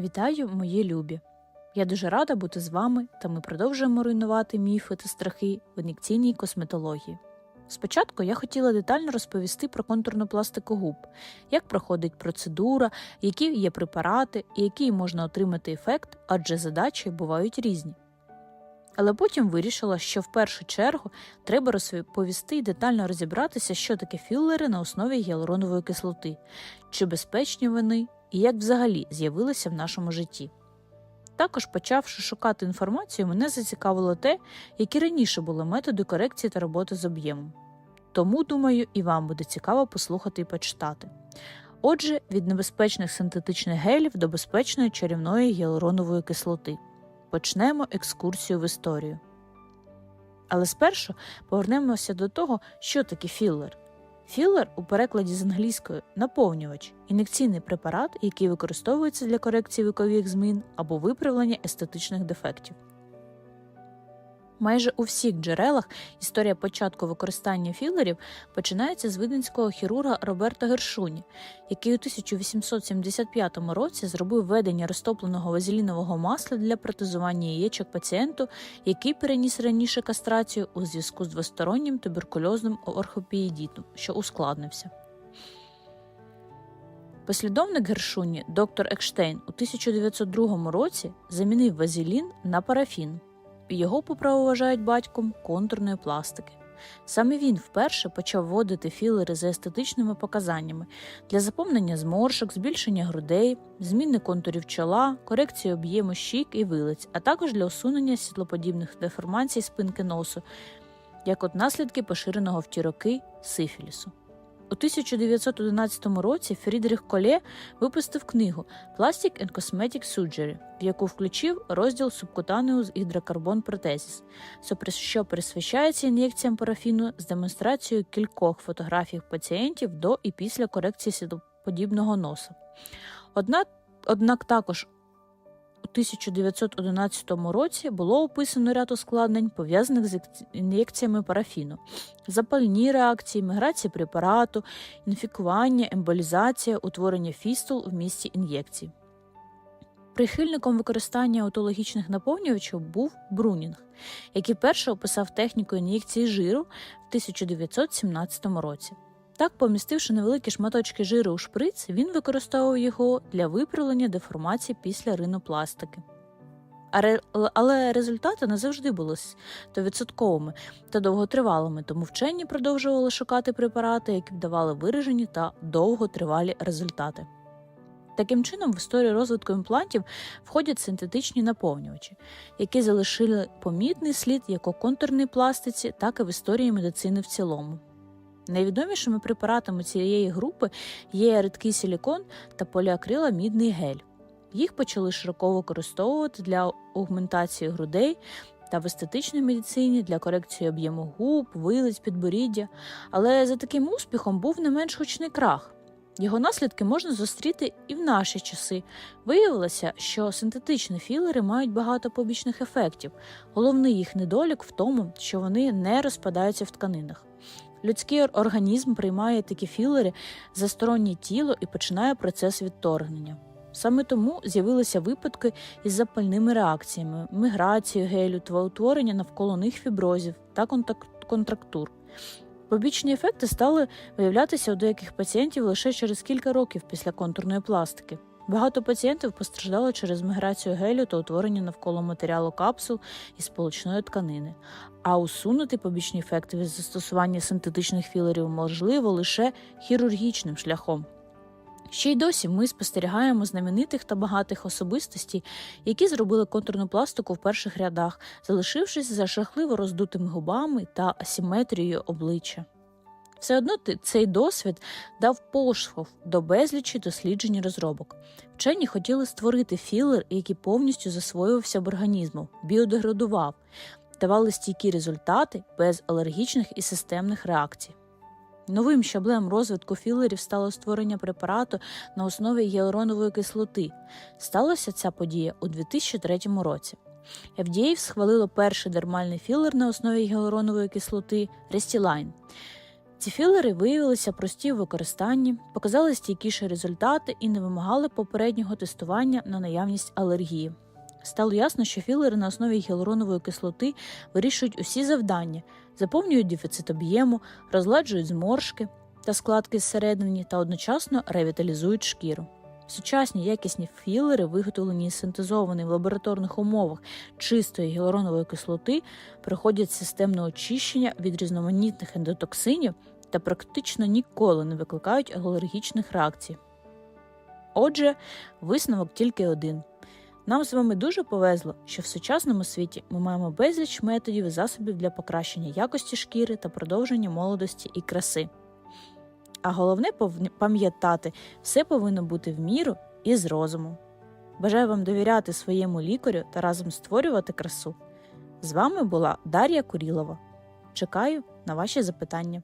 Вітаю, мої любі! Я дуже рада бути з вами, та ми продовжуємо руйнувати міфи та страхи в ін'єкційній косметології. Спочатку я хотіла детально розповісти про контурну пластику губ, як проходить процедура, які є препарати і який можна отримати ефект, адже задачі бувають різні. Але потім вирішила, що в першу чергу треба розповісти і детально розібратися, що таке філери на основі гіалуронової кислоти, чи безпечні вони і як взагалі з'явилися в нашому житті. Також, почавши шукати інформацію, мене зацікавило те, які раніше були методи корекції та роботи з об'ємом. Тому, думаю, і вам буде цікаво послухати і почитати. Отже, від небезпечних синтетичних гелів до безпечної чарівної гіалуронової кислоти. Почнемо екскурсію в історію. Але спершу повернемося до того, що таке філер. Філер у перекладі з англійської наповнювач ін'єкційний препарат, який використовується для корекції вікових змін або виправлення естетичних дефектів. Майже у всіх джерелах історія початку використання філерів починається з виденського хірурга Роберта Гершуні, який у 1875 році зробив введення розтопленого вазелінового масла для протезування яєчок пацієнту, який переніс раніше кастрацію у зв'язку з двостороннім туберкульозним орхопієдітом, що ускладнився. Послідовник Гершуні, доктор Екштейн, у 1902 році замінив вазелін на парафін. Його по вважають батьком контурної пластики. Саме він вперше почав вводити філери за естетичними показаннями для заповнення зморшок, збільшення грудей, зміни контурів чола, корекції об'єму щік і вилиць, а також для усунення світлоподібних деформацій спинки носу, як от наслідки поширеного в ті роки сифілісу. У 1911 році Фрідріх Колє випустив книгу Plastic and Cosmetic Surgery, в яку включив розділ Subcutaneous гідрокарбон протезіс, що присвячається ін'єкціям парафіну з демонстрацією кількох фотографій пацієнтів до і після корекції світлоподібного носа. Однак, однак також 1911 році було описано ряд ускладнень, пов'язаних з ін'єкціями парафіну, запальні реакції, міграція препарату, інфікування, емболізація, утворення фістул в місці ін'єкцій. Прихильником використання аутологічних наповнювачів був Брунінг, який перше описав техніку ін'єкції жиру в 1917 році. Так, помістивши невеликі шматочки жиру у шприц, він використовував його для виправлення деформації після ринопластики. Але результати не завжди були стовідсотковими та довготривалими, тому вчені продовжували шукати препарати, які б давали виражені та довготривалі результати. Таким чином, в історію розвитку імплантів входять синтетичні наповнювачі, які залишили помітний слід як у контурній пластиці, так і в історії медицини в цілому. Найвідомішими препаратами цієї групи є рідкий силікон та поліакриламідний гель. Їх почали широко використовувати для аугментації грудей та в естетичній медицині для корекції об'єму губ, вилиць, підборіддя. Але за таким успіхом був не менш гучний крах. Його наслідки можна зустріти і в наші часи. Виявилося, що синтетичні філери мають багато побічних ефектів. Головний їх недолік в тому, що вони не розпадаються в тканинах. Людський організм приймає такі філери за стороннє тіло і починає процес відторгнення. Саме тому з'явилися випадки із запальними реакціями, міграцією гелю та утворення навколо них фіброзів та контрактур. Побічні ефекти стали виявлятися у деяких пацієнтів лише через кілька років після контурної пластики. Багато пацієнтів постраждало через міграцію гелю та утворення навколо матеріалу капсул і сполучної тканини, а усунути побічні ефекти від застосування синтетичних філерів можливо лише хірургічним шляхом. Ще й досі ми спостерігаємо знаменитих та багатих особистостей, які зробили контурну пластику в перших рядах, залишившись за жахливо роздутими губами та асиметрією обличчя. Все одно цей досвід дав поштовх до безлічі досліджень і розробок. Вчені хотіли створити філер, який повністю засвоювався в організму, біодеградував, давали стійкі результати без алергічних і системних реакцій. Новим щаблем розвитку філерів стало створення препарату на основі гіалуронової кислоти. Сталося ця подія у 2003 році. FDA схвалило перший дермальний філер на основі гіалуронової кислоти Restylane. Ці філери виявилися прості в використанні, показали стійкіші результати і не вимагали попереднього тестування на наявність алергії. Стало ясно, що філери на основі гіалуронової кислоти вирішують усі завдання, заповнюють дефіцит об'єму, розладжують зморшки та складки зсередині та одночасно ревіталізують шкіру. Сучасні якісні філери, виготовлені і синтезовані в лабораторних умовах чистої гіалуронової кислоти, проходять системне очищення від різноманітних ендотоксинів та практично ніколи не викликають алергічних реакцій. Отже, висновок тільки один. Нам з вами дуже повезло, що в сучасному світі ми маємо безліч методів і засобів для покращення якості шкіри та продовження молодості і краси. А головне пам'ятати, все повинно бути в міру і з розумом. Бажаю вам довіряти своєму лікарю та разом створювати красу. З вами була Дар'я Курілова. Чекаю на ваші запитання.